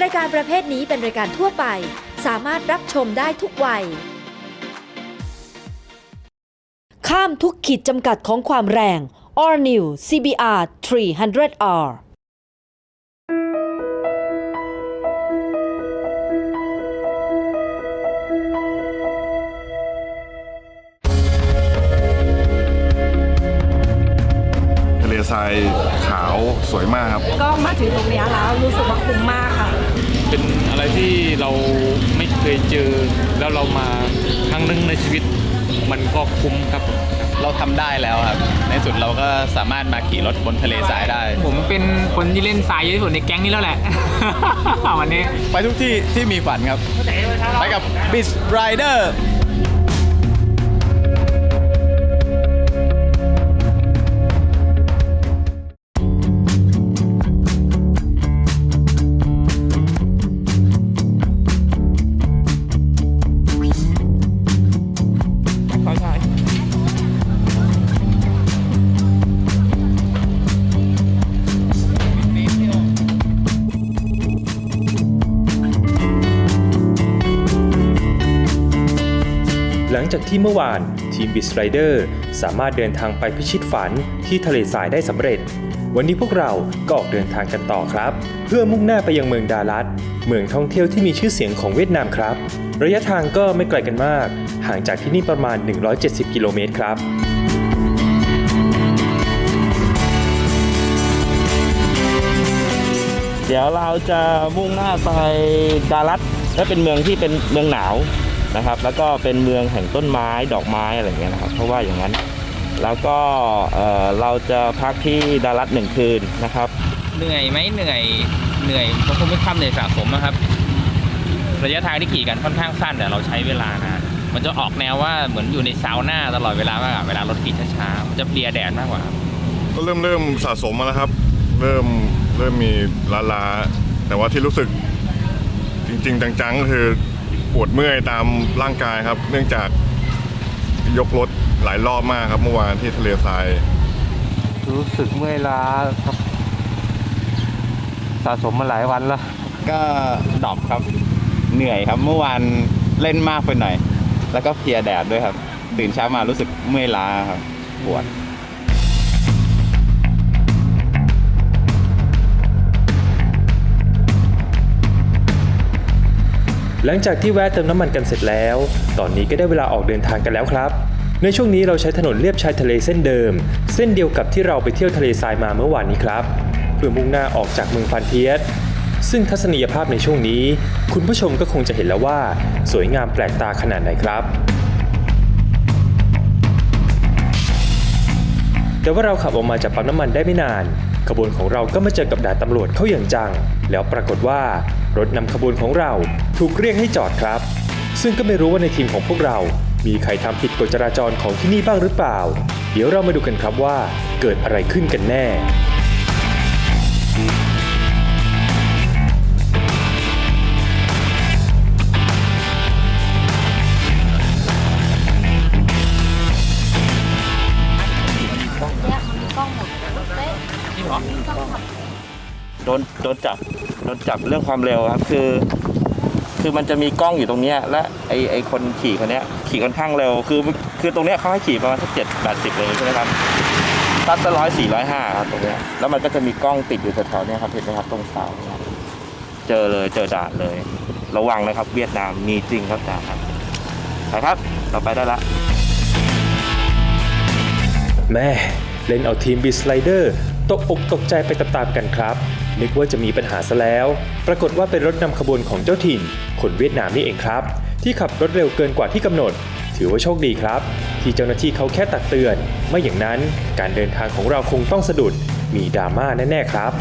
รายการประเภทนี้เป็นรายการทั่วไป สามารถรับชมได้ทุกวัย ข้ามทุกขีดจำกัดของความแรง All New CBR 300R ทะเลทราย สวยมากครับก็มาถึงตรงเนี้ยแล้วรู้สึกว่าคุ้มมากค่ะ เป็นอะไรที่เราไม่เคยเจอ แล้วเรามาครั้งหนึงในชีวิตมันก็คุ้มครับผมเราทำได้แล้วครับ ในสุดเราก็สามารถมาขี่รถบนทะเลทรายได้ ผมเป็นคนที่เล่นทรายเยอะที่สุดในแก๊งนี้แล้วแหละ วันนี้ ไปทุกที่ที่มีฝันครับ ไปกับ b i z Rider จากที่เมื่อวาน ทีมบิสไรเดอร์สามารถเดินทางไปพิชิตฝันที่ทะเลทรายได้สำเร็จ วันนี้พวกเราก็ออกเดินทางกันต่อครับ เพื่อมุ่งหน้าไปยังเมืองดาลัสเมืองท่องเที่ยวที่มีชื่อเสียงของเวียดนามครับ ระยะทางก็ไม่ไกลกันมาก ห่างจากที่นี่ประมาณ 170 กิโลเมตรครับเดี๋ยวเราจะมุ่งหน้าไปดารัสและเป็นเมืองที่เป็นเมืองหนาว นะครับ แล้วก็เป็นเมืองแห่งต้นไม้ดอกไม้อะไรอย่างเงี้ยนะครับเพราะว่าอย่างนั้น แล้วก็เอ่อเราจะพักที่ดารัสหนึ่งคืนนะครับ เหนื่อยไหมเหนื่อยเหนื่อยก็คงไม่ความเหนื่อยสะสมนะครับ ระยะทางที่ขี่กันค่อนข้างสั้นแต่เราใช้เวลานานมันจะออกแนวว่าเหมือนอยู่ในซาวน่าตลอดเวลามากกว่าเวลารถขี่ช้าๆมันจะเพลียแดดมากกว่าครับก็เริ่มเริ่มสะสมมาแล้วครับ เริ่มเริ่มมีล้าลาๆแต่ว่าที่รู้สึกจริง ๆ จังๆก็คือ ปวดเมื่อยตามร่างกายครับ เนื่องจากยกรถหลายรอบมากครับ เมื่อวานที่ทะเลทราย รู้สึกเมื่อยล้าครับ สะสมมาหลายวันแล้ว ก็ดรอปครับ เหนื่อยครับ เมื่อวานเล่นมากไปหน่อย แล้วก็เพลียแดดด้วยครับ ตื่นเช้ามารู้สึกเมื่อยล้าครับ ปวด หลังจากที่แวะเติมน้ำมันกันเสร็จแล้ว ตอนนี้ก็ได้เวลาออกเดินทางกันแล้วครับ ในช่วงนี้เราใช้ถนนเลียบชายทะเลเส้นเดิม เส้นเดียวกับที่เราไปเที่ยวทะเลทรายมาเมื่อวานนี้ครับ เพื่อมุ่งหน้าออกจากเมืองฟานเทียสซึ่งทัศนียภาพในช่วงนี้ คุณผู้ชมก็คงจะเห็นแล้วว่า สวยงามแปลกตาขนาดไหนครับแต่ว่าเราขับออกมาจากปั๊มน้ำมันได้ไม่นาน ขบวนของเราก็มาเจอกับด่านตำรวจเข้าอย่างจัง แล้วปรากฏว่ารถนำขบวนของเราถูกเรียกให้จอดครับ ซึ่งก็ไม่รู้ว่าในทีมของพวกเรา มีใครทำผิดกฎจราจรของที่นี่บ้างหรือเปล่า เดี๋ยวเรามาดูกันครับว่าเกิดอะไรขึ้นกันแน่ โดนโดนจับโดนจับเรื่องความเร็วครับ คือ คือมันจะมีกล้องอยู่ตรงเนี้ยและไอไอคนขี่คนเนี้ย ขี่ค่อนข้างเร็วคือคือตรงเนี้ยเขาให้ขี่ประมาณสักเจ็ดแปดสิบเลยใช่ไหมครับตัดละร้อยสี่ร้อยห้าครับตรงเนี้ยแล้วมันก็จะมีกล้องติดอยู่แถวๆเนี้ยครับเห็นไหมครับตรงเสาเจอเลยเจอด่านเลย ระวังนะครับ เวียดนามมีจริงครับด่าครับไปครับ เราไปได้ละแม่เล่นเอาทีมบิสไลเดอร์ตกอกตกใจไปตามๆกันครับ นึกว่าจะมีปัญหาซะแล้ว ปรากฏว่าเป็นรถนำขบวนของเจ้าถิ่น คนเวียดนามนี่เองครับ ที่ขับรถเร็วเกินกว่าที่กำหนด ถือว่าโชคดีครับ ที่เจ้าหน้าที่เขาแค่ตักเตือน ไม่อย่างนั้นการเดินทางของเราคงต้องสะดุด มีดราม่าแน่ๆครับ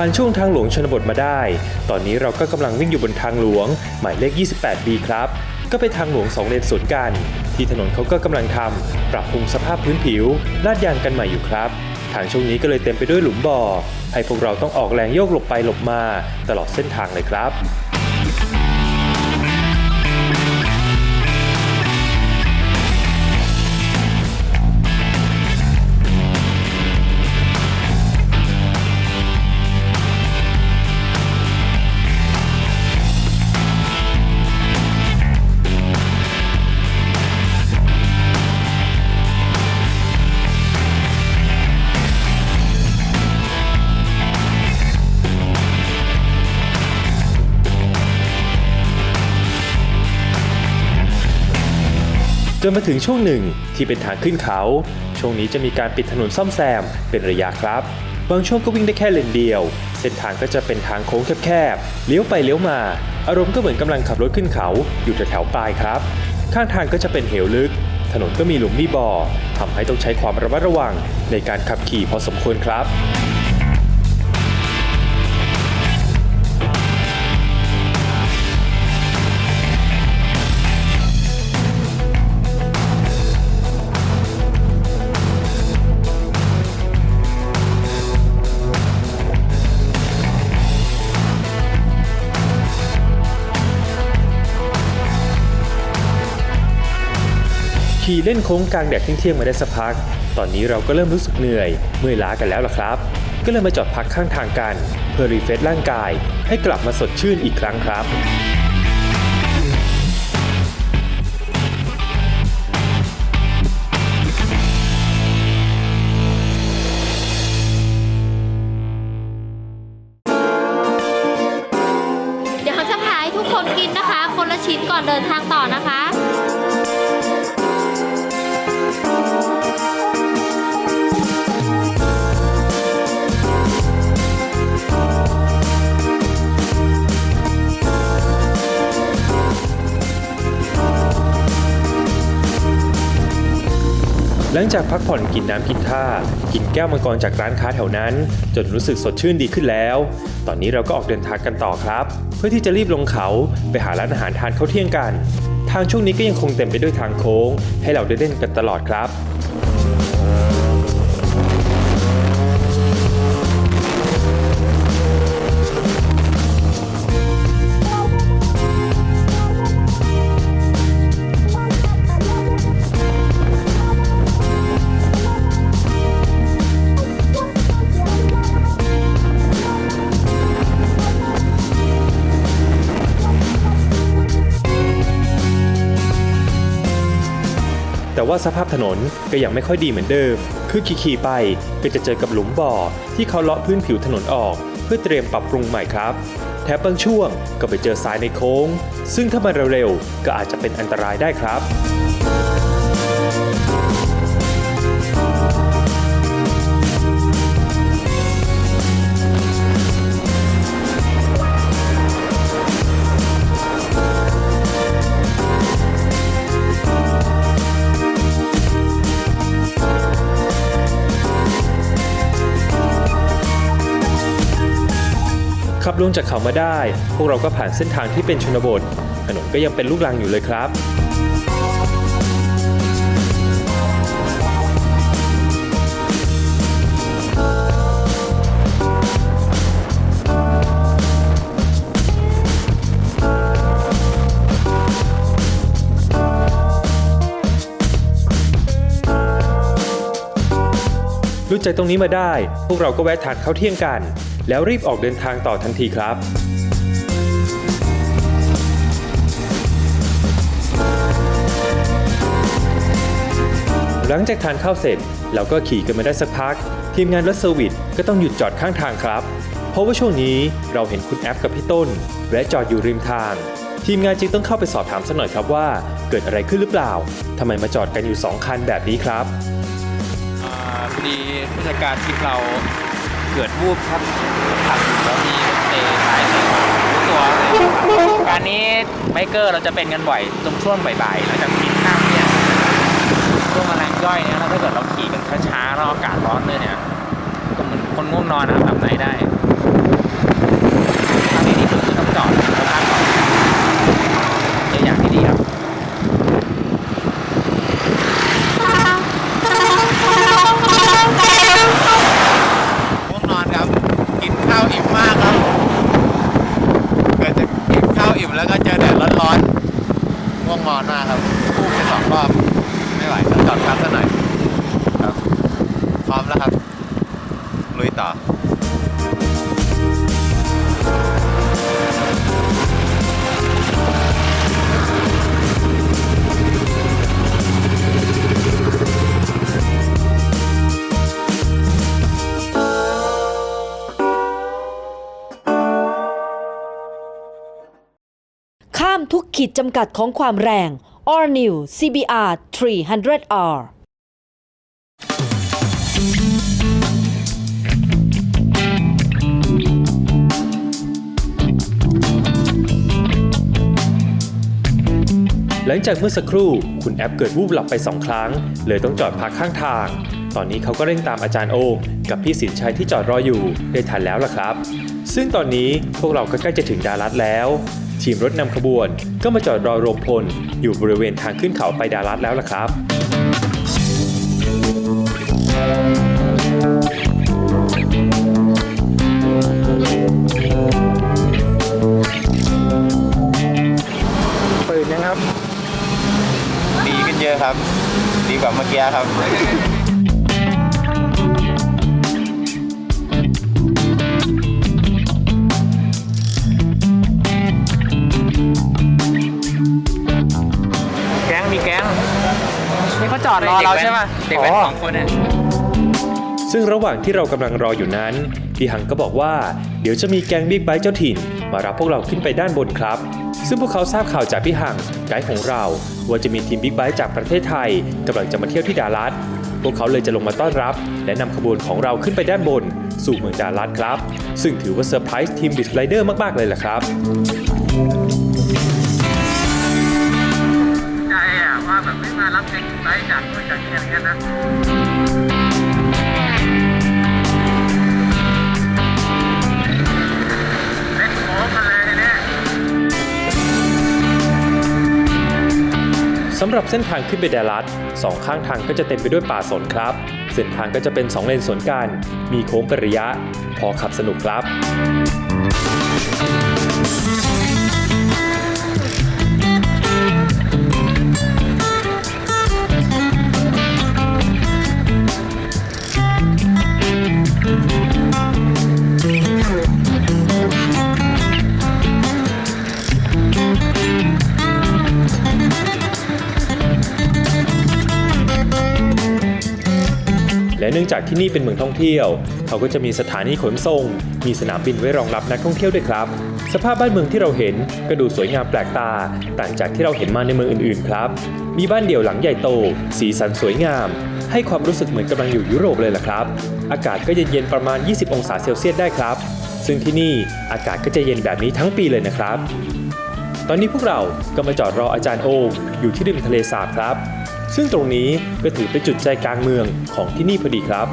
ผ่านช่วงทางหลวงชนบทมาได้ ตอนนี้เราก็กำลังวิ่งอยู่บนทางหลวง หมายเลข 28B ครับ ก็เป็นทางหลวง2เลนสวนกัน ที่ถนนเขาก็กำลังทำปรับปรุงสภาพพื้นผิว ลาดยางกันใหม่อยู่ครับ ทางช่วงนี้ก็เลยเต็มไปด้วยหลุมบ่อ ให้พวกเราต้องออกแรงโยกหลบไปหลบมา ตลอดเส้นทางเลยครับ นมาถึงช่วงหนึ่งที่เป็นทางขึ้นเขา ช่วงนี้จะมีการปิดถนนซ่อมแซมเป็นระยะครับ บางช่วงก็วิ่งได้แค่เลนเดียว เส้นทางก็จะเป็นทางโค้งแคบๆ เลี้ยวไปเลี้ยวมา อารมณ์ก็เหมือนกำลังขับรถขึ้นเขาอยู่แถวๆปลายครับ ข้างทางก็จะเป็นเหวลึก ถนนก็มีหลุมมีบ่อทำให้ต้องใช้ความระมัดระวังในการขับขี่พอสมควรครับ ขี่เล่นโค้งกลางแดดเที่ยงๆมาได้สักพัก ตอนนี้เราก็เริ่มรู้สึกเหนื่อย เมื่อยล้ากันแล้วล่ะครับ ก็เลยมาจอดพักข้างทางกัน เพื่อรีเฟรชร่างกาย ให้กลับมาสดชื่นอีกครั้งครับ ลังจากพักผ่อนกินน้ำกินท่า กินแก้วมังกรจากร้านค้าแถวนั้น จนรู้สึกสดชื่นดีขึ้นแล้ว ตอนนี้เราก็ออกเดินทางกันต่อครับ เพื่อที่จะรีบลงเขาไปหาร้านอาหารทานข้าวเที่ยงกัน ทางช่วงนี้ก็ยังคงเต็มไปด้วยทางโค้ง ให้เราได้เล่นกันตลอดครับ ว่าสภาพถนนก็ยังไม่ค่อยดีเหมือนเดิม คือขี่ๆไปก็จะเจอกับหลุมบ่อ ที่เขาเลาะพื้นผิวถนนออก เพื่อเตรียมปรับปรุงใหม่ครับ แถมบางช่วงก็ไปเจอทรายในโค้ง ซึ่งถ้ามาเร็วๆก็อาจจะเป็นอันตรายได้ครับ ขับลงจากเขามาได้ พวกเราก็ผ่านเส้นทางที่เป็นชนบท ถนนก็ยังเป็นลูกรังอยู่เลยครับ ใจตรงนี้มาได้ พวกเราก็แวะทานข้าวเที่ยงกัน แล้วรีบออกเดินทางต่อทันทีครับหลังจากทานข้าวเสร็จเราก็ขี่กันมาได้สักพัก ทีมงานรถเซอร์วิสก็ต้องหยุดจอดข้างทางครับ เพราะว่าช่วงนี้เราเห็นคุณแอปกับพี่ต้นแวะจอดอยู่ริมทาง ทีมงานจึงต้องเข้าไปสอบถามสักหน่อยครับว่า เกิดอะไรขึ้นหรือเปล่าทำไมมาจอดกันอยู่สองคันแบบนี้ครับ พอดีผู้จัดการทีมเราเกิดวูบครับขับอยู่แล้วมีรถเตะท้ายใส่มารู้ตัวเลยการนี้ไบเกอร์เราจะเป็นกันบ่อยตรงช่วงบ่ายๆหลังจากกินข้าวเนี่ยช่วงแมลงย่อยเนี่ยถ้าเกิดเราขี่กันช้าๆแล้วอากาศร้อนเลยเนี่ยก็เหมือนคนง่วงนอนนะ ทุกขีดจำกัดของความแรง All New CBR 300R หลังจากเมื่อสักครู่คุณแอปเกิดวูบหลับไปสองครั้ง เลยต้องจอดพักข้างทาง ตอนนี้เขาก็เร่งตามอาจารย์โอมกับพี่สินชัยที่จอดรออยู่ได้ทันแล้วล่ะครับ ซึ่งตอนนี้พวกเราก็ใกล้จะถึงดารัดแล้ว ทีมรถนำขบวน ก็มาจอดรอรวมพล อยู่บริเวณทางขึ้นเขาไปดารัดแล้วล่ะครับ ตื่นยังครับ ดีขึ้นเยอะครับ ดีกว่าเมื่อกี้ครับ เขาจอดรอเราใช่ป่ะเด็กแว้นสองคนเนี่ยซึ่งระหว่างที่เรากำลังรออยู่นั้น พี่หังก็บอกว่า เดี๋ยวจะมีแก๊งบิ๊กไบค์เจ้าถิ่น มารับพวกเราขึ้นไปด้านบนครับ ซึ่งพวกเขาทราบข่าวจากพี่หังไกด์ของเรา ว่าจะมีทีมบิ๊กไบค์จากประเทศไทยกำลังจะมาเที่ยวที่ดารัสพวกเขาเลยจะลงมาต้อนรับ และนำขบวนของเราขึ้นไปด้านบน สู่เมืองดารัสครับ ซึ่งถือว่าเซอร์ไพรส์ทีมบิสไลเดอร์มากๆเลยแหละครับ หรับเส้นทางขึ้นไปดลัสสองข้างทางก็จะเต็มไปด้วยป่าสนครับ เส้นทางก็จะเป็น 2 เลนสวนกัน มีโค้งเป็นระยะ พอขับสนุกครับ และเนื่องจากที่นี่เป็นเมืองท่องเที่ยว เขาก็จะมีสถานีขนส่ง มีสนามบินไว้รองรับนักท่องเที่ยวด้วยครับ สภาพบ้านเมืองที่เราเห็นก็ดูสวยงามแปลกตา ต่างจากที่เราเห็นมาในเมืองอื่นๆครับ มีบ้านเดี่ยวหลังใหญ่โต สีสันสวยงาม ให้ความรู้สึกเหมือนกำลังอยู่ยุโรปเลยล่ะครับ อากาศก็เย็นๆประมาณ 20 องศาเซลเซียสได้ครับ ซึ่งที่นี่อากาศก็จะเย็นแบบนี้ทั้งปีเลยนะครับ ตอนนี้พวกเราก็มาจอดรออาจารย์โอมอยู่ที่ริมทะเลสาบครับ ซึ่งตรงนี้ก็ถือเป็นจุดใจกลางเมืองของที่นี่พอดีครับ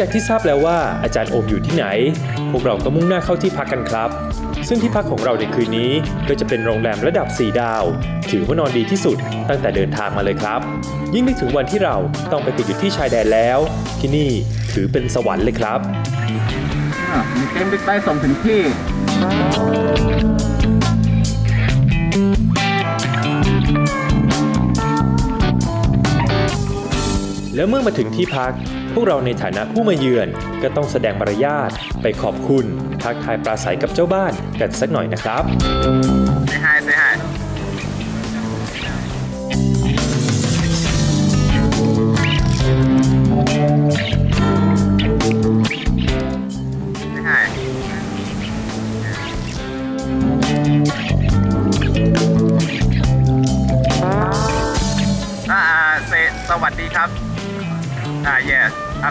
จากที่ทราบแล้วว่าอาจารย์โอมอยู่ที่ไหน พวกเราก็มุ่งหน้าเข้าที่พักกันครับ ซึ่งที่พักของเราในคืนนี้ก็จะเป็นโรงแรมระดับ 4 ดาว ถือว่านอนดีที่สุดตั้งแต่เดินทางมาเลยครับ ยิ่งนึกถึงวันที่เราต้องไปติดอยู่ที่ชายแดนแล้ว ที่นี่ถือเป็นสวรรค์เลยครับมีเต็มบิ๊กไบค์ส่งถึงที่ แล้วเมื่อมาถึงที่พัก พวกเราในฐานะผู้มาเยือนก็ต้องแสดงมารยาทไปขอบคุณทักทายปราศัยกับเจ้าบ้านกันสักหน่อยนะครับ say hi say hi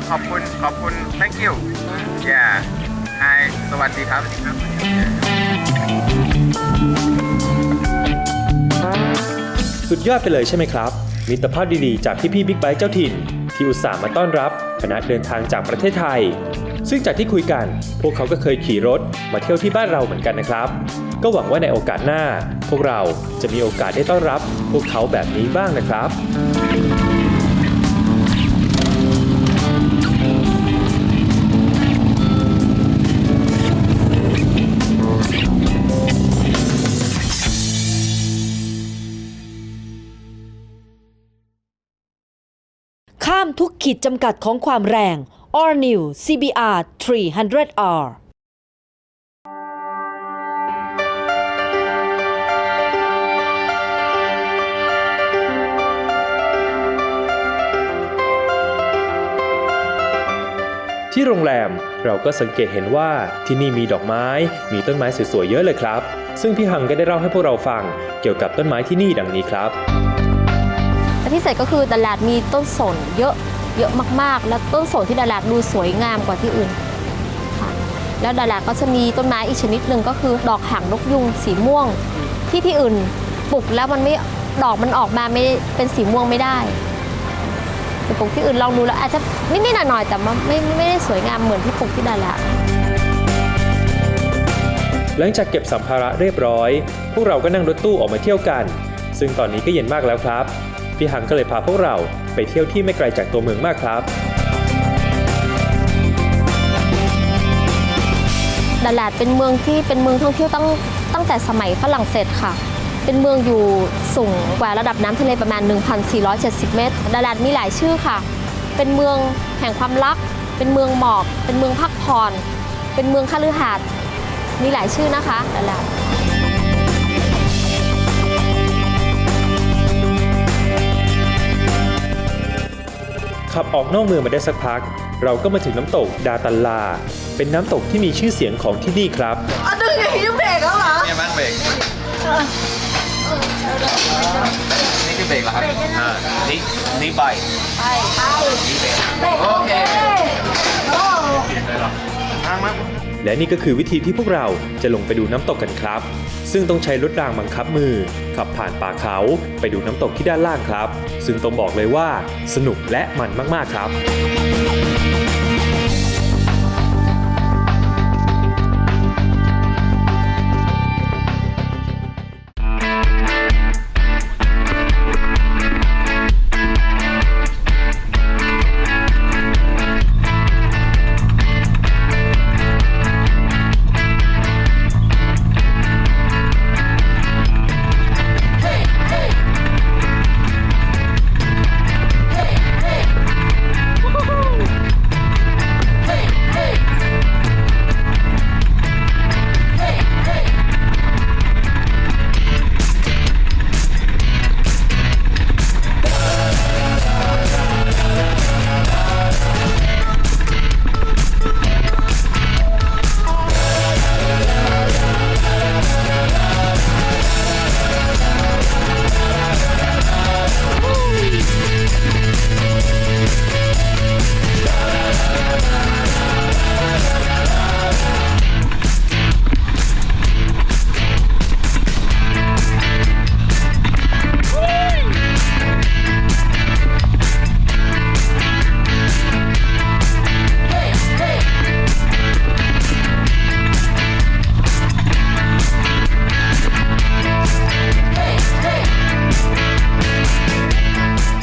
ขอบคุณขอบคุณ thank you yeah hi สวัสดีครับ สุดยอดไปเลยใช่ไหมครับ มิตรภาพดีๆ จากพี่ๆบิ๊กไบค์เจ้าถิ่น ที่อุตส่าห์มาต้อนรับคณะเดินทางจากประเทศไทย ซึ่งจากที่คุยกัน พวกเขาก็เคยขี่รถมาเที่ยวที่บ้านเราเหมือนกันนะครับ ก็หวังว่าในโอกาสหน้า พวกเราจะมีโอกาสได้ต้อนรับ พวกเขาแบบนี้บ้างนะครับ ทุกขีดจำกัดของความแรง All New CBR 300R ที่โรงแรมเราก็สังเกตเห็นว่าที่นี่มีดอกไม้ มีต้นไม้สวยๆเยอะเลยครับ ซึ่งพี่หังก็ได้เล่าให้พวกเราฟังเกี่ยวกับต้นไม้ที่นี่ดังนี้ครับ แต่พิเศษก็คือตลาดมีต้นสนเยอะ เยอะมากๆ แล้วต้นสนที่ตลาดดูสวยงามกว่าที่อื่นค่ะแล้วตลาดก็จะมีต้นไม้อีกชนิดหนึ่งก็คือ ดอกหางนกยุงสีม่วง ที่ที่อื่นปลูกแล้วมันไม่ดอกมันออกมาไม่เป็นสีม่วงไม่ได้ไปปลูกที่อื่นลองดูแล้วอาจจะนิดๆหน่อยๆแต่มันไม่ไม่ได้สวยงามเหมือนที่ปลูกที่ดาราหลังจากเก็บสัมภาระเรียบร้อย พวกเราก็นั่งรถตู้ออกมาเที่ยวกัน ซึ่งตอนนี้ก็เย็นมากแล้วครับ พี่หังก็เลยพาพวกเราไปเที่ยวที่ไม่ไกลจากตัวเมืองมากครับ ดาลาดเป็นเมืองที่เป็นเมืองท่องเที่ยวตั้งตั้งแต่สมัยฝรั่งเศสค่ะ เป็นเมืองอยู่สูงกว่าระดับน้ำทะเลประมาณ 1,470 เมตร ดาลาดมีหลายชื่อค่ะ เป็นเมืองแห่งความรัก เป็นเมืองหมอก เป็นเมืองพักผ่อน เป็นเมืองคฤหาสน์มีหลายชื่อนะคะดาลาด ขับออกนอกเมืองมาได้สักพัก เราก็มาถึงน้ำตกดาตันลา เป็นน้ำตกที่มีชื่อเสียงของที่นี่ครับเนี่ยมั้งเบรกนี่คือเบรกเหรอครับอ่านี่นี่ใบไปไปโอเค และนี่ก็คือวิธีที่พวกเราจะลงไปดูน้ำตกกันครับ ซึ่งต้องใช้รถรางบังคับมือ ขับผ่านป่าเขาไปดูน้ำตกที่ด้านล่างครับ ซึ่งต้องบอกเลยว่า สนุกและมันมากๆครับ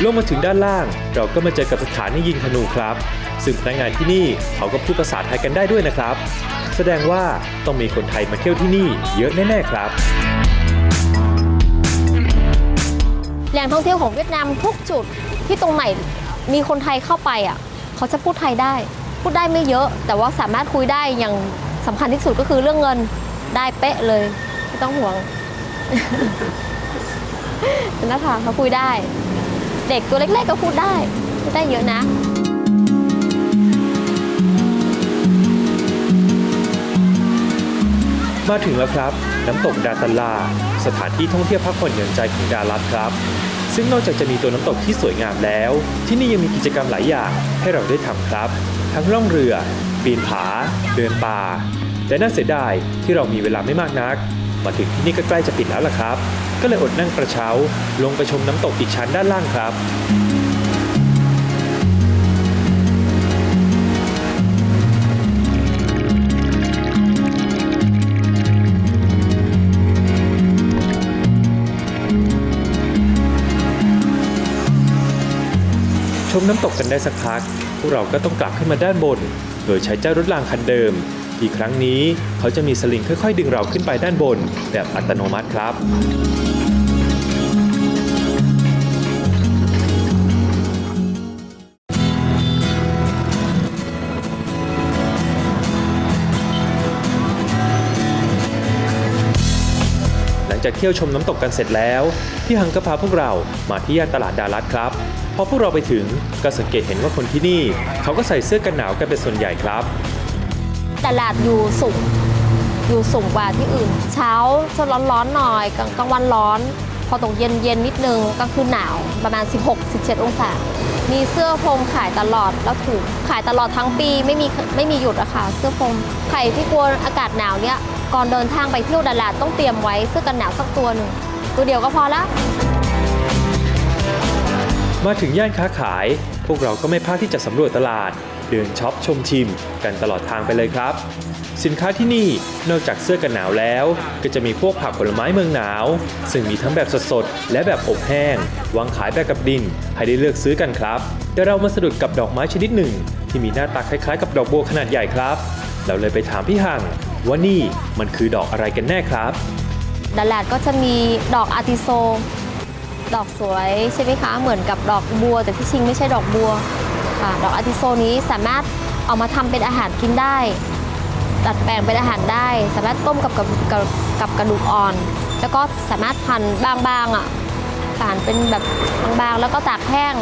ลงมาถึงด้านล่าง เราก็มาเจอกับสถานียิงธนูครับ ซึ่งพนักงานที่นี่เขาก็พูดภาษาไทยกันได้ด้วยนะครับ แสดงว่าต้องมีคนไทยมาเที่ยวที่นี่เยอะแน่ๆครับ แหล่งท่องเที่ยวของเวียดนามทุกจุดที่ตรงไหนมีคนไทยเข้าไปอะ เขาจะพูดไทยได้ พูดได้ไม่เยอะ แต่ว่าสามารถคุยได้อย่างสำคัญที่สุดก็คือเรื่องเงินได้เป๊ะเลย ไม่ต้องห่วงนนักข่าวเขาคุยได้ เด็กตัวเล็กๆก็พูดได้พูดได้เยอะนะมาถึงแล้วครับ น้ำตกดาตันลา สถานที่ท่องเที่ยวพักผ่อนหย่อนใจของดารัตครับ ซึ่งนอกจากจะมีตัวน้ำตกที่สวยงามแล้ว ที่นี่ยังมีกิจกรรมหลายอย่างให้เราได้ทำครับ ทั้งล่องเรือ ปีนผา เดินป่าแต่น่าเสียดายที่เรามีเวลาไม่มากนัก มาถึงที่นี่ก็ใกล้จะปิดแล้วล่ะครับ ก็เลยอดนั่งกระเช้า ลงไปชมน้ำตกอีกชั้นด้านล่างครับชมน้ำตกกันได้สักพัก พวกเราก็ต้องกลับขึ้นมาด้านบน โดยใช้เจ้ารถรางคันเดิม อีกครั้งนี้เขาจะมีสลิงค่อยๆ ดึงเราขึ้นไปด้านบน แบบอัตโนมัติครับหลังจากเที่ยวชมน้ำตกกันเสร็จแล้ว พี่ฮังก็พาพวกเรามาที่ย่านตลาดดารัดครับ พอพวกเราไปถึงก็สังเกตเห็นว่าคนที่นี่ เขาก็ใส่เสื้อกันหนาวกันเป็นส่วนใหญ่ครับ ตลาดอยู่สูงอยู่สูงกว่าที่อื่น เช้าจะร้อนๆหน่อยกลางกลางวันร้อน พอตกเย็นเย็นนิดนึงก็คือหนาวประมาณ 16-17 องศา มีเสื้อพรมขายตลอดแล้วถูกขายตลอดทั้งปีไม่มีไม่มีหยุดอะค่ะเสื้อพรมใครที่กลัวอากาศหนาวเนี่ยก่อนเดินทางไปเที่ยวตลาดต้องเตรียมไว้เสื้อกันหนาวสักตัวหนึ่งตัวเดียวก็พอละมาถึงย่านค้าขาย พวกเราก็ไม่พลาดที่จะสำรวจตลาด เดินช็อปชมชิม กันตลอดทางไปเลยครับ สินค้าที่นี่นอกจากเสื้อกันหนาวแล้ว ก็จะมีพวกผักผลไม้เมืองหนาว ซึ่งมีทั้งแบบสดๆ และแบบอบแห้ง วางขายแบบกับดิน ให้ได้เลือกซื้อกันครับ แต่เรามาสะดุดกับดอกไม้ชนิดหนึ่ง ที่มีหน้าตาคล้ายๆ กับดอกบัวขนาดใหญ่ครับ เราเลยไปถามพี่หังว่านี่มันคือดอกอะไรกันแน่ครับดาลาดก็จะมีดอกอาร์ติโซ ดอกสวยใช่ไหมคะ เหมือนกับดอกบัว แต่ที่จริงไม่ใช่ดอกบัว ค่ะดอกอาร์ติโซนี้สามารถเอามาทำเป็นอาหารกินได้ ดัดแปลงเป็นอาหารได้ สามารถต้มกับกับกับกับกระดูกอ่อน แล้วก็สามารถพันบางๆอะผ่านเป็นแบบบางๆ แล้วก็ตากแห้ง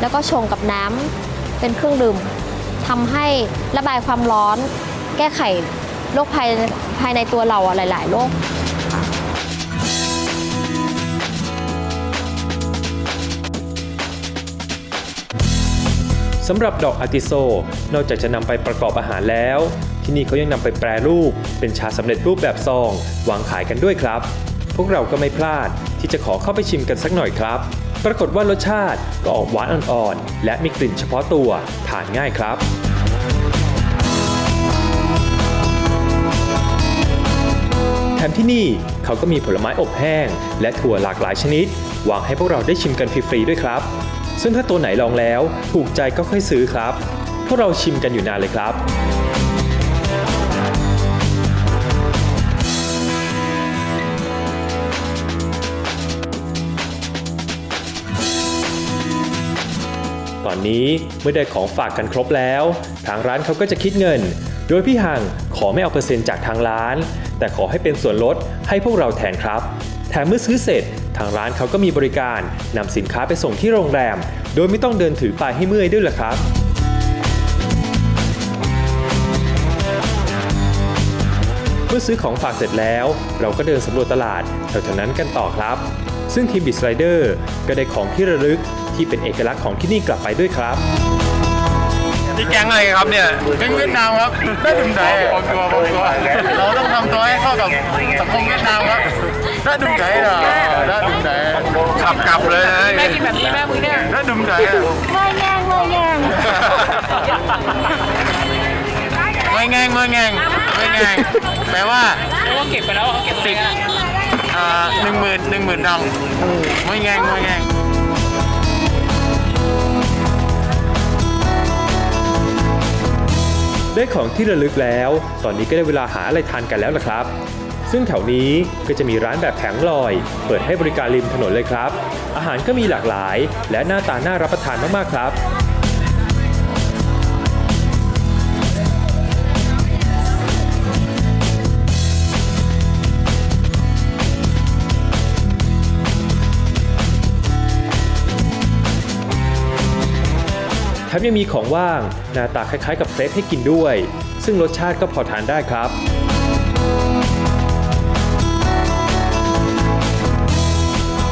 แล้วก็ชงกับน้ำเป็นเครื่องดื่มทำให้ระบายความร้อน แก้ไขโรคภายภายในตัวเราอะหลาย ๆโรค สำหรับดอกอาร์ติโซ นอกจากจะนำไปประกอบอาหารแล้ว ที่นี่เขายังนำไปแปรรูป เป็นชาสำเร็จรูปแบบซอง วางขายกันด้วยครับ พวกเราก็ไม่พลาดที่จะขอเข้าไปชิมกันสักหน่อยครับ ปรากฏว่ารสชาติก็ออกหวานอ่อนๆ และมีกลิ่นเฉพาะตัวทานง่ายครับแถมที่นี่เขาก็มีผลไม้อบแห้ง และถั่วหลากหลายชนิด วางให้พวกเราได้ชิมกันฟรีๆด้วยครับ ซึ่งถ้าตัวไหนลองแล้ว ถูกใจก็ค่อยซื้อครับ พวกเราชิมกันอยู่นานเลยครับตอนนี้เมื่อได้ของฝากกันครบแล้ว ทางร้านเขาก็จะคิดเงิน โดยพี่หังขอไม่เอาเปอร์เซ็นต์จากทางร้าน แต่ขอให้เป็นส่วนลดให้พวกเราแทนครับ แถมเมื่อซื้อเสร็จ ทางร้านเขาก็มีบริการนำสินค้าไปส่งที่โรงแรม โดยไม่ต้องเดินถือไปให้เมื่อยด้วยล่ะครับเมื่อซื้อของฝากเสร็จแล้ว เราก็เดินสำรวจตลาดแถวๆนั้นกันต่อครับ ซึ่งทีมบิสไลเดอร์ก็ได้ของที่ระลึกที่เป็นเอกลักษณ์ของที่นี่กลับไปด้วยครับ นี่แก๊งอะไรครับเนี่ยแก๊งเวียดนามครับได้ดุมใจผมตัวผมตัวเราต้องทำตัวให้เข้ากับสังคมเวียดนามครับได้ดุมใจเหรอได้ดุมใจขับกลับเลยนะแม่กินแบบนี้แม่มึงเนี่ยได้ดุมใจไม่แงงไม่แงงไม่แงงไม่แงงไม่แงงแปลว่าว่าเก็บไปแล้วเขาเก็บสิบอ่าหนึ่งหมื่นหนึ่งหมื่นดองไม่แงงไม่แงง ได้ของที่ระลึกแล้ว ตอนนี้ก็ได้เวลาหาอะไรทานกันแล้วล่ะครับ ซึ่งแถวนี้ก็จะมีร้านแบบแผงลอย เปิดให้บริการริมถนนเลยครับ อาหารก็มีหลากหลาย และหน้าตาน่ารับประทานมากๆครับ มยังมีของว่าง หน้าตาคล้ายๆกับเครปให้กินด้วย ซึ่งรสชาติก็พอทานได้ครับ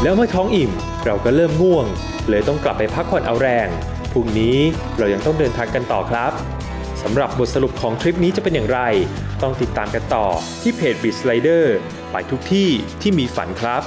แล้วเมื่อท้องอิ่มเราก็เริ่มง่วง เลยต้องกลับไปพักผ่อนเอาแรง พรุ่งนี้เรายังต้องเดินทางกันต่อครับสำหรับบทสรุปของทริปนี้จะเป็นอย่างไร ต้องติดตามกันต่อที่เพจ b i t Slider ไปทุกที่ที่มีฝันครับ